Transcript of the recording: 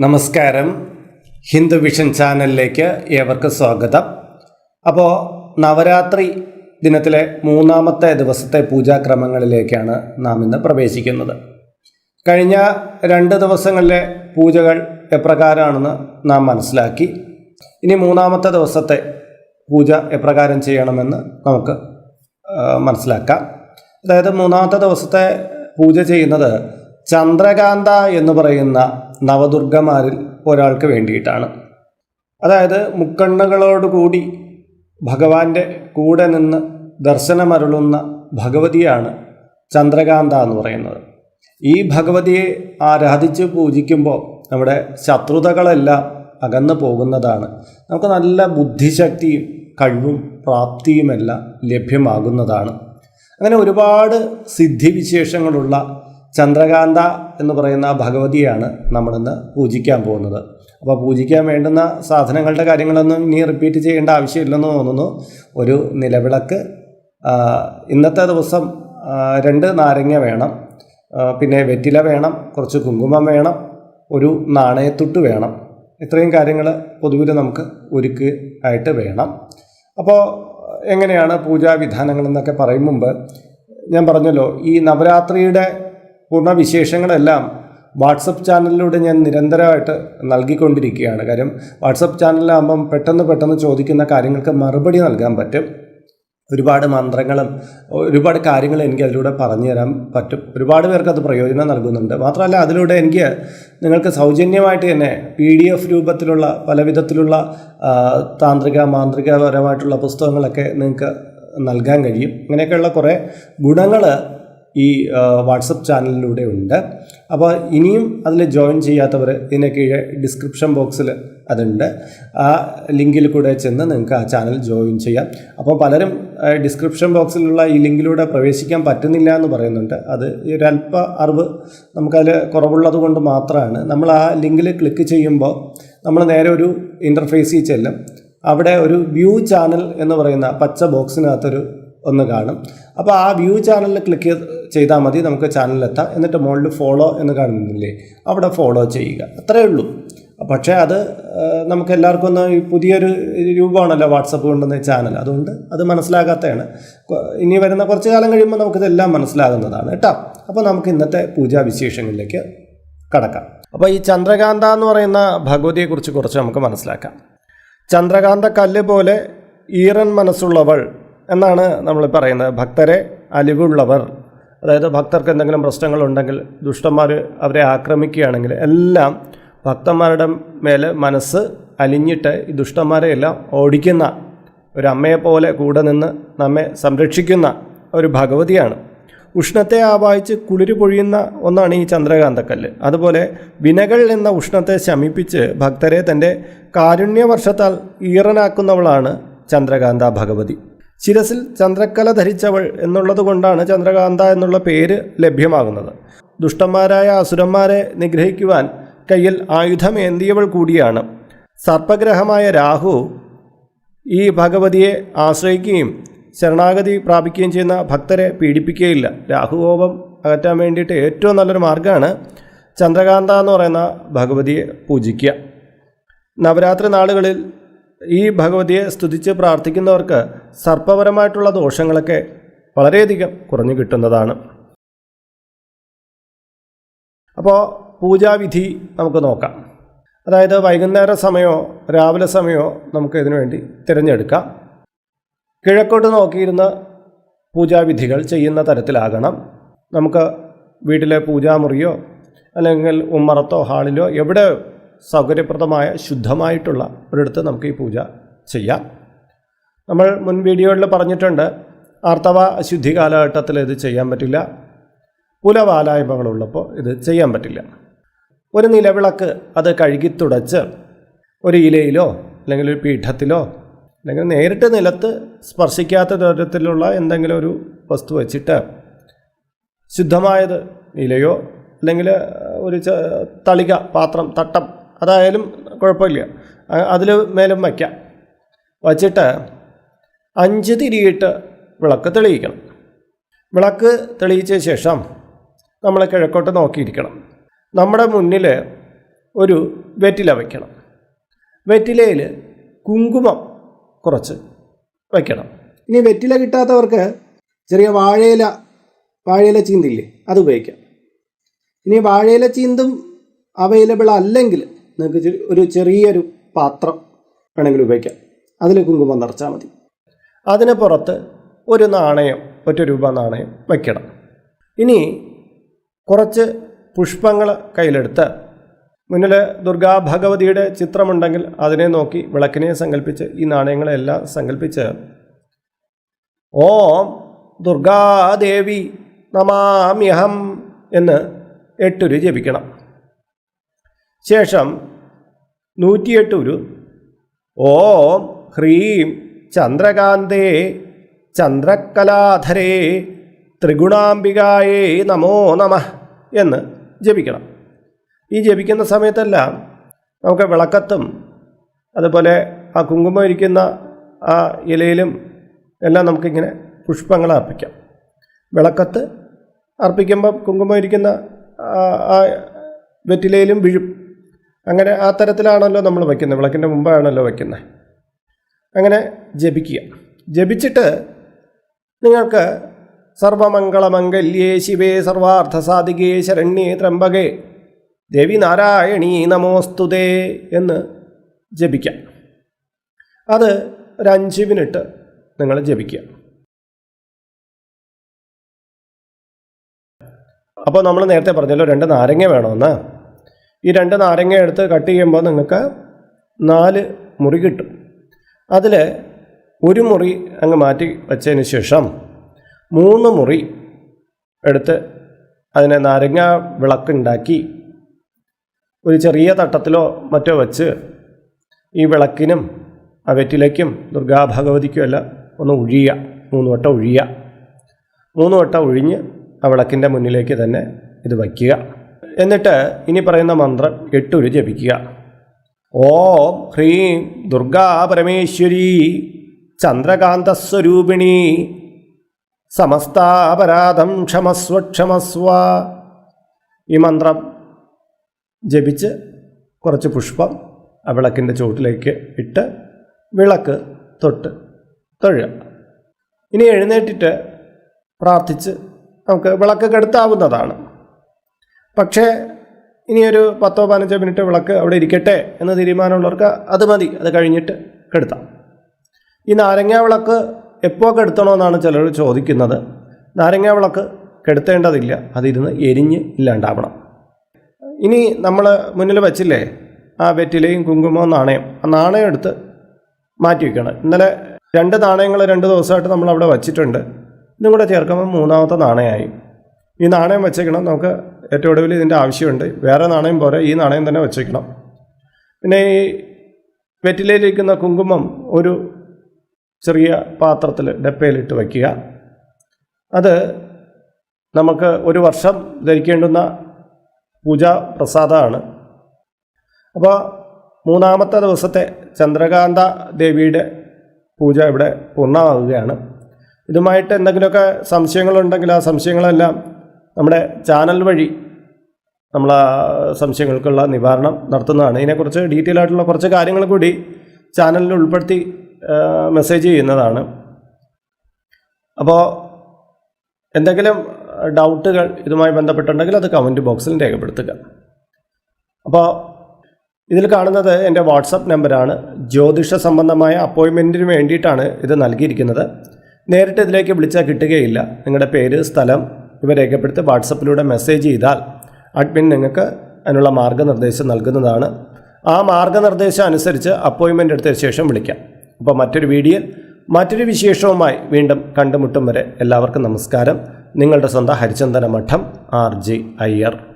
നമസ്കാരം. ഹിന്ദു വിഷൻ ചാനലിലേക്ക് ഏവർക്കും സ്വാഗതം. അപ്പോൾ നവരാത്രി ദിനത്തിലെ മൂന്നാമത്തെ ദിവസത്തെ പൂജാക്രമങ്ങളിലേക്കാണ് നാം ഇന്ന് പ്രവേശിക്കുന്നത്. കഴിഞ്ഞ രണ്ട് ദിവസങ്ങളിലെ പൂജകൾ എപ്രകാരമാണെന്ന് നാം മനസ്സിലാക്കി. ഇനി മൂന്നാമത്തെ ദിവസത്തെ പൂജ എപ്രകാരം ചെയ്യണമെന്ന് നമുക്ക് മനസ്സിലാക്കാം. അതായത് മൂന്നാമത്തെ ദിവസത്തെ പൂജ ചെയ്യുന്നത് ചന്ദ്രകാന്ത എന്ന് പറയുന്ന നവദുർഗമാരിൽ ഒരാൾക്ക് വേണ്ടിയിട്ടാണ്. അതായത് മുക്കണ്ണകളോടുകൂടി ഭഗവാന്റെ കൂടെ നിന്ന് ദർശനമരുളുന്ന ഭഗവതിയാണ് ചന്ദ്രകാന്ത എന്ന് പറയുന്നത്. ഈ ഭഗവതിയെ ആരാധിച്ച് പൂജിക്കുമ്പോൾ നമ്മുടെ ശത്രുതകളെല്ലാം അകന്നു പോകുന്നതാണ്. നമുക്ക് നല്ല ബുദ്ധിശക്തിയും കഴിവും പ്രാപ്തിയുമെല്ലാം ലഭ്യമാകുന്നതാണ്. അങ്ങനെ ഒരുപാട് സിദ്ധിവിശേഷങ്ങളുള്ള ചന്ദ്രകാന്ത എന്ന് പറയുന്ന ഭഗവതിയാണ് നമ്മളിന്ന് പൂജിക്കാൻ പോകുന്നത്. അപ്പോൾ പൂജിക്കാൻ വേണ്ടുന്ന സാധനങ്ങളുടെ കാര്യങ്ങളൊന്നും ഇനി റിപ്പീറ്റ് ചെയ്യേണ്ട ആവശ്യമില്ലെന്ന് തോന്നുന്നു. ഒരു നിലവിളക്ക് ഇന്നത്തെ ദിവസം രണ്ട് നാരങ്ങ വേണം പിന്നെ വെറ്റില വേണം കുറച്ച് കുങ്കുമം വേണം ഒരു നാണയത്തുട്ട് വേണം. ഇത്രയും കാര്യങ്ങൾ പൊതുവിൽ നമുക്ക് ഒരുക്ക് ആയിട്ട് വേണം. അപ്പോൾ എങ്ങനെയാണ് പൂജാവിധാനങ്ങൾ എന്നൊക്കെ പറയും മുമ്പ് ഞാൻ പറഞ്ഞല്ലോ ഈ നവരാത്രിയുടെ പൂർണവിശേഷങ്ങളെല്ലാം വാട്സപ്പ് ചാനലിലൂടെ ഞാൻ നിരന്തരമായിട്ട് നൽകിക്കൊണ്ടിരിക്കുകയാണ്. കാര്യം വാട്സപ്പ് ചാനലിലാകുമ്പം പെട്ടെന്ന് പെട്ടെന്ന് ചോദിക്കുന്ന കാര്യങ്ങൾക്ക് മറുപടി നൽകാൻ പറ്റും. ഒരുപാട് മന്ത്രങ്ങളും ഒരുപാട് കാര്യങ്ങൾ എനിക്ക് അതിലൂടെ പറഞ്ഞു തരാൻ പറ്റും. ഒരുപാട് പേർക്ക് അത് പ്രയോജനം നൽകുന്നുണ്ട്. മാത്രമല്ല അതിലൂടെ എനിക്ക് നിങ്ങൾക്ക് സൗജന്യമായിട്ട് തന്നെ പി ഡി എഫ് രൂപത്തിലുള്ള പല വിധത്തിലുള്ള താന്ത്രിക മാന്ത്രികപരമായിട്ടുള്ള പുസ്തകങ്ങളൊക്കെ നിങ്ങൾക്ക് നൽകാൻ കഴിയും. അങ്ങനെയൊക്കെയുള്ള കുറേ ഗുണങ്ങൾ ഈ വാട്സപ്പ് ചാനലിലൂടെ ഉണ്ട്. അപ്പോൾ ഇനിയും അതിൽ ജോയിൻ ചെയ്യാത്തവർ ഇതിന് കീഴെ ഡിസ്ക്രിപ്ഷൻ ബോക്സിൽ അതുണ്ട്. ആ ലിങ്കിൽ കൂടെ ചെന്ന് നിങ്ങൾക്ക് ആ ചാനൽ ജോയിൻ ചെയ്യാം. അപ്പോൾ പലരും ഡിസ്ക്രിപ്ഷൻ ബോക്സിലുള്ള ഈ ലിങ്കിലൂടെ പ്രവേശിക്കാൻ പറ്റുന്നില്ല എന്ന് പറയുന്നുണ്ട്. അത് ഒരല്പ അറിവ് നമുക്കതിൽ കുറവുള്ളത് കൊണ്ട് മാത്രമാണ്. നമ്മൾ ആ ലിങ്കിൽ ക്ലിക്ക് ചെയ്യുമ്പോൾ നമ്മൾ നേരെ ഒരു ഇന്റർഫേസിൽ ചെല്ലും. അവിടെ ഒരു വ്യൂ ചാനൽ എന്ന് പറയുന്ന പച്ച ബോക്സിനകത്തൊരു ഒന്ന് കാണും. അപ്പോൾ ആ വ്യൂ ചാനലിൽ ക്ലിക്ക് ചെയ്താൽ മതി. നമുക്ക് ചാനലിലെത്താം എന്നിട്ട് മുകളിൽ ഫോളോ എന്ന് കാണുന്നില്ലേ? അവിടെ ഫോളോ ചെയ്യുക. അത്രയേ ഉള്ളൂ. പക്ഷേ അത് നമുക്ക് എല്ലാവർക്കും ഒന്ന് പുതിയൊരു രൂപമാണല്ലോ വാട്സപ്പ് കൊണ്ടുവന്ന ചാനൽ അതുകൊണ്ട് അത് മനസ്സിലാകാത്തതാണ്. ഇനി വരുന്ന കുറച്ച് കാലം കഴിയുമ്പോൾ നമുക്കിതെല്ലാം മനസ്സിലാകുന്നതാണ് കേട്ടോ. അപ്പോൾ നമുക്ക് ഇന്നത്തെ പൂജാ വിശേഷങ്ങളിലേക്ക് കടക്കാം. അപ്പോൾ ഈ ചന്ദ്രകാന്ത എന്ന് പറയുന്ന ഭഗവതിയെക്കുറിച്ച് കുറച്ച് നമുക്ക് മനസ്സിലാക്കാം. ചന്ദ്രകാന്ത കല്ല് പോലെ ഈറൻ മനസ്സുള്ളവൾ എന്നാണ് നമ്മൾ പറയുന്നത്. ഭക്തരെ അലിവുള്ളവർ. അതായത് ഭക്തർക്ക് എന്തെങ്കിലും പ്രശ്നങ്ങളുണ്ടെങ്കിൽ ദുഷ്ടന്മാർ അവരെ ആക്രമിക്കുകയാണെങ്കിൽ എല്ലാം ഭക്തന്മാരുടെ മേലെ മനസ്സ് അലിഞ്ഞിട്ട് ഈ ദുഷ്ടന്മാരെ എല്ലാം ഓടിക്കുന്ന ഒരു അമ്മയെ പോലെ കൂടെ നിന്ന് നമ്മെ സംരക്ഷിക്കുന്ന ഒരു ഭഗവതിയാണ്. ഉഷ്ണത്തെ ആവാഹിച്ച് കുളിര് പൊഴിയുന്ന ഒന്നാണ് ഈ ചന്ദ്രകാന്തക്കല്ല്. അതുപോലെ വിനകൾ എന്ന ഉഷ്ണത്തെ ശമിപ്പിച്ച് ഭക്തരെ തന്റെ കാരുണ്യവർഷത്താൽ ഈറനാക്കുന്നവളാണ് ചന്ദ്രകാന്ത ഭഗവതി. ശിരസിൽ ചന്ദ്രക്കല ധരിച്ചവൾ എന്നുള്ളതുകൊണ്ടാണ് ചന്ദ്രകാന്ത എന്നുള്ള പേര് ലഭ്യമാകുന്നത്. ദുഷ്ടന്മാരായ അസുരന്മാരെ നിഗ്രഹിക്കുവാൻ കയ്യിൽ ആയുധമേന്തിയവൾ കൂടിയാണ്. സർപ്പഗ്രഹമായ രാഹു ഈ ഭഗവതിയെ ആശ്രയിക്കുകയും ശരണാഗതി പ്രാപിക്കുകയും ചെയ്യുന്ന ഭക്തരെ പീഡിപ്പിക്കുകയില്ല. രാഹുകോപം അകറ്റാൻ വേണ്ടിയിട്ട് ഏറ്റവും നല്ലൊരു മാർഗമാണ് ചന്ദ്രകാന്ത എന്ന് പറയുന്ന ഭഗവതിയെ പൂജിക്കുക. നവരാത്രി നാളുകളിൽ ഈ ഭഗവതിയെ സ്തുതിച്ച് പ്രാർത്ഥിക്കുന്നവർക്ക് സർപ്പപരമായിട്ടുള്ള ദോഷങ്ങളൊക്കെ വളരെയധികം കുറഞ്ഞു കിട്ടുന്നതാണ്. അപ്പോൾ പൂജാവിധി നമുക്ക് നോക്കാം. അതായത് വൈകുന്നേര സമയമോ രാവിലെ സമയമോ നമുക്ക് ഇതിനു വേണ്ടി തിരഞ്ഞെടുക്കാം. കിഴക്കോട്ട് നോക്കിയിരുന്ന പൂജാവിധികൾ ചെയ്യുന്ന തരത്തിലാകണം. നമുക്ക് വീട്ടിലെ പൂജാമുറിയോ അല്ലെങ്കിൽ ഉമ്മറത്തോ ഹാളിലോ എവിടെ സൗകര്യപ്രദമായ ശുദ്ധമായിട്ടുള്ള ഒരിടത്ത് നമുക്ക് ഈ പൂജ ചെയ്യാം. നമ്മൾ മുൻ വീഡിയോയിൽ പറഞ്ഞിട്ടുണ്ട് ആർത്തവ അശുദ്ധി കാലഘട്ടത്തിൽ ഇത് ചെയ്യാൻ പറ്റില്ല. പുലവാലായ്മകളുള്ളപ്പോൾ ഇത് ചെയ്യാൻ പറ്റില്ല. ഒരു നിലവിളക്ക് അത് കഴുകി തുടച്ച് ഒരു ഇലയിലോ അല്ലെങ്കിൽ ഒരു പീഠത്തിലോ അല്ലെങ്കിൽ നേരിട്ട് നിലത്ത് സ്പർശിക്കാത്ത തരത്തിലുള്ള എന്തെങ്കിലും ഒരു വസ്തു വച്ചിട്ട് ശുദ്ധമായത് ഇലയോ അല്ലെങ്കിൽ ഒരു തളിക പാത്രം തട്ടം അതായാലും കുഴപ്പമില്ല. അതിൽ മേലും വയ്ക്കാം. വച്ചിട്ട് അഞ്ച് തിരിയിട്ട് വിളക്ക് തെളിയിക്കണം. വിളക്ക് തെളിയിച്ച ശേഷം നമ്മൾ കിഴക്കോട്ട് നോക്കിയിരിക്കണം. നമ്മുടെ മുന്നിൽ ഒരു വെറ്റില വയ്ക്കണം. വെറ്റിലയിൽ കുങ്കുമം കുറച്ച് വയ്ക്കണം. ഇനി വെറ്റില കിട്ടാത്തവർക്ക് ചെറിയ വാഴയില വാഴയില ചീന്തില്ലേ അത് ഉപയോഗിക്കാം. ഇനി വാഴയില ചീന്തും അവൈലബിൾ അല്ലെങ്കിൽ നിങ്ങൾക്ക് ഒരു ചെറിയൊരു പാത്രം വേണമെങ്കിൽ ഉപയോഗിക്കാം. അതിൽ കുങ്കുമം നിറച്ചാൽ മതി. അതിന് പുറത്ത് ഒരു നാണയം ഒറ്റ രൂപ നാണയം വയ്ക്കണം ഇനി കുറച്ച് പുഷ്പങ്ങൾ കയ്യിലെടുത്ത് മുന്നിൽ ദുർഗാ ഭഗവതിയുടെ ചിത്രമുണ്ടെങ്കിൽ അതിനെ നോക്കി വിളക്കിനെ സങ്കല്പിച്ച് ഈ നാണയങ്ങളെല്ലാം സങ്കല്പിച്ച് ഓം ദുർഗാദേവി നമാമ്യഹം എന്ന് എട്ടുരു ജപിക്കണം. ശേഷം നൂറ്റിയെട്ട് ഉരു. ഓം ഹ്രീം ചന്ദ്രകാന്തേ ചന്ദ്രകലാധരേ ത്രിഗുണാംബികായേ നമോ നമ എന്ന് ജപിക്കണം. ഈ ജപിക്കുന്ന സമയത്തെല്ലാം നമുക്ക് വിളക്കത്തും അതുപോലെ ആ കുങ്കുമം ഇരിക്കുന്ന ആ ഇലയിലും എല്ലാം നമുക്കിങ്ങനെ പുഷ്പങ്ങൾ അർപ്പിക്കാം. വിളക്കത്ത് അർപ്പിക്കുമ്പം കുങ്കുമം ഇരിക്കുന്ന ആ വെറ്റിലയിലും വീഴും. അങ്ങനെ ആ തരത്തിലാണല്ലോ നമ്മൾ വയ്ക്കുന്നത്. വിളക്കിന്റെ മുമ്പാണല്ലോ വയ്ക്കുന്നത്. അങ്ങനെ ജപിക്കുക. ജപിച്ചിട്ട് നിങ്ങൾക്ക് സർവമംഗളമംഗല്യേ ശിവേ സർവാർത്ഥസാധികേ ശരണ്യേ ത്രംബകേ ദേവി നാരായണീ നമോസ്തുതേ എന്ന് ജപിക്കാം. അത് ഒരു അഞ്ച് മിനിറ്റ് നിങ്ങൾ ജപിക്കുക. അപ്പോൾ നമ്മൾ നേരത്തെ പറഞ്ഞല്ലോ രണ്ട് നാരങ്ങ വേണമെന്ന്. ഈ രണ്ട് നാരങ്ങ എടുത്ത് കട്ട് ചെയ്യുമ്പോൾ നിങ്ങൾക്ക് നാല് മുറി കിട്ടും. അതിൽ ഒരു മുറി അങ്ങ് മാറ്റി വെച്ചതിന് ശേഷം മൂന്ന് മുറി എടുത്ത് അതിനെ നാരങ്ങ വിളക്കുണ്ടാക്കി ഒരു ചെറിയ തട്ടത്തിലോ മറ്റോ വെച്ച് ഈ വിളക്കിനും ആ വെറ്റിലയ്ക്കും എല്ലാം ഒന്ന് ഒഴിയുക മൂന്ന് വട്ടം ഒഴിയുക മൂന്ന് വട്ടം ഒഴിഞ്ഞ് ആ വിളക്കിന്റെ മുന്നിലേക്ക് തന്നെ ഇത് വയ്ക്കുക. എന്നിട്ട് ഇനി പറയുന്ന മന്ത്രം എട്ടുരു ജപിക്കുക. ഓം ഹ്രീം ദുർഗാ പരമേശ്വരി ചന്ദ്രകാന്തസ്വരൂപിണി സമസ്താപരാധം ക്ഷമസ്വ ക്ഷമസ്വ. ഈ മന്ത്രം ജപിച്ച് കുറച്ച് പുഷ്പം ആ വിളക്കിന്റെ ചുവട്ടിലേക്ക് ഇട്ട് വിളക്ക് തൊട്ട് തൊഴുക. ഇനി എഴുന്നേറ്റിട്ട് പ്രാർത്ഥിച്ച് നമുക്ക് വിളക്ക് കെടുത്താവുന്നതാണ് പക്ഷേ ഇനിയൊരു പത്തോ പതിനഞ്ചോ മിനിറ്റ് വിളക്ക് അവിടെ ഇരിക്കട്ടെ എന്ന് തീരുമാനമുള്ളവർക്ക് അത് മതി. അത് കഴിഞ്ഞിട്ട് കെടുത്താം. ഈ നാരങ്ങ വിളക്ക് എപ്പോൾ കെടുത്തണമെന്നാണ് ചിലർ ചോദിക്കുന്നത്. നാരങ്ങ വിളക്ക് കെടുത്തേണ്ടതില്ല. അതിരുന്ന് എരിഞ്ഞ് ഇല്ലാണ്ടാവണം. ഇനി നമ്മൾ മുന്നിൽ വച്ചില്ലേ? ആ വെറ്റിലയും കുങ്കുമവും നാണയം. ആ നാണയം എടുത്ത് മാറ്റി വയ്ക്കണം ഇന്നലെ രണ്ട് നാണയങ്ങൾ രണ്ട് ദിവസമായിട്ട് നമ്മൾ അവിടെ വച്ചിട്ടുണ്ട്. ഇതും കൂടെ ചേർക്കുമ്പോൾ മൂന്നാമത്തെ നാണയമായി. ഈ നാണയം വെച്ചേക്കണം. നമുക്ക് ഏറ്റവും ഒടുവിൽ ഇതിന്റെ ആവശ്യമുണ്ട്. വേറെ നാണയം പോരെ ഈ നാണയം തന്നെ വെച്ചേക്കണം. പിന്നെ ഈ വെറ്റിലയിലിരിക്കുന്ന കുങ്കുമം ഒരു ചെറിയ പാത്രത്തിൽ ഡപ്പയിലിട്ട് വയ്ക്കുക. അത് നമുക്ക് ഒരു വർഷം ധരിക്കേണ്ടുന്ന പൂജാ പ്രസാദമാണ്. അപ്പോൾ മൂന്നാമത്തെ ദിവസത്തെ ചന്ദ്രകാന്ത ദേവിയുടെ പൂജ ഇവിടെ പൂർണമാവുകയാണ്. ഇതുമായിട്ട് എന്തെങ്കിലുമൊക്കെ സംശയങ്ങളുണ്ടെങ്കിൽ ആ സംശയങ്ങളെല്ലാം നമ്മുടെ ചാനൽ വഴി നമ്മൾ ആ സംശയങ്ങൾക്കുള്ള നിവാരണം നടത്തുന്നതാണ്. ഇതിനെക്കുറിച്ച് ഡീറ്റെയിൽ ആയിട്ടുള്ള കുറച്ച് കാര്യങ്ങൾ കൂടി ചാനലിൽ ഉൾപ്പെടുത്തി മെസ്സേജ് ചെയ്യുന്നതാണ്. അപ്പോൾ എന്തെങ്കിലും ഡൗട്ടുകൾ ഇതുമായി ബന്ധപ്പെട്ടുണ്ടെങ്കിൽ അത് കമന്റ് ബോക്സിൽ രേഖപ്പെടുത്തുക. അപ്പോൾ ഇതിൽ കാണുന്നത് എന്റെ വാട്സപ്പ് നമ്പറാണ്. ജ്യോതിഷ സംബന്ധമായ അപ്പോയിൻമെന്റിന് വേണ്ടിയിട്ടാണ് ഇത് നൽകിയിരിക്കുന്നത്. നേരിട്ട് ഇതിലേക്ക് വിളിച്ചാൽ കിട്ടുകയില്ല. നിങ്ങളുടെ പേര് സ്ഥലം ഇവ രേഖപ്പെടുത്തി വാട്സപ്പിലൂടെ മെസ്സേജ് ചെയ്താൽ അഡ്മിൻ നിങ്ങൾക്ക് അതിനുള്ള മാർഗനിർദ്ദേശം നൽകുന്നതാണ്. ആ മാർഗനിർദ്ദേശം അനുസരിച്ച് അപ്പോയിൻമെന്റ് എടുത്ത ശേഷം വിളിക്കാം. അപ്പോൾ മറ്റൊരു വീഡിയോ മറ്റൊരു വിശേഷവുമായി വീണ്ടും കണ്ടുമുട്ടും വരെ എല്ലാവർക്കും നമസ്കാരം. നിങ്ങളുടെ സ്വന്തം ഹരിചന്ദന മഠം ആർ ജി അയ്യർ.